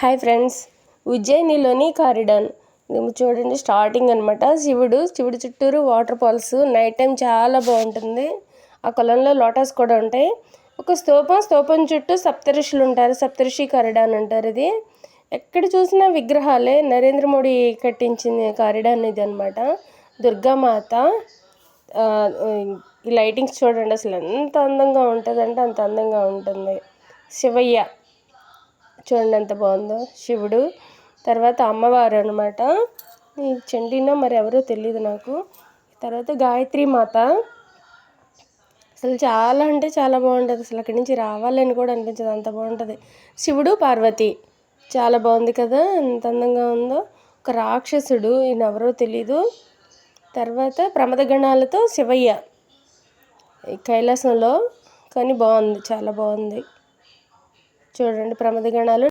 Hi friends ఉజ్జయినిలోని కారిడాన్. చూడండి starting అనమాట శివుడు శివుడు చుట్టూరు వాటర్ ఫాల్స్ నైట్ టైం చాలా బాగుంటుంది. ఆ కొలంలో లోటస్ కూడా ఉంటాయి. ఒక స్తూపం స్తూపం చుట్టూ సప్తఋషులు ఉంటారు. సప్తఋషి కారిడాన్ అంటారు ఇది. ఎక్కడ చూసినా విగ్రహాలే. నరేంద్ర మోడీ కట్టించింది కారిడాన్ ఇది అనమాట దుర్గామాత ఈ లైటింగ్స్ చూడండి అసలు ఎంత అందంగా ఉంటుందంటే అంత అందంగా ఉంటుంది. శివయ్య. చూడండి ఎంత బాగుందో. శివుడు తర్వాత అమ్మవారు అనమాట ఈ చండీనో మరి ఎవరో తెలియదు నాకు. తర్వాత గాయత్రి మాత. అసలు చాలా అంటే చాలా బాగుంటుంది. అసలు అక్కడి నుంచి రావాలని కూడా అనిపించదు. అంత బాగుంటుంది. శివుడు పార్వతి. చాలా బాగుంది కదా? ఎంత అందంగా ఉందో. ఒక రాక్షసుడు ఈయన ఎవరో తెలీదు. తర్వాత ప్రమదగణాలతో శివయ్య. కైలాసంలో. కానీ బాగుంది. చాలా బాగుంది. చూడండి ప్రమదగణాలు.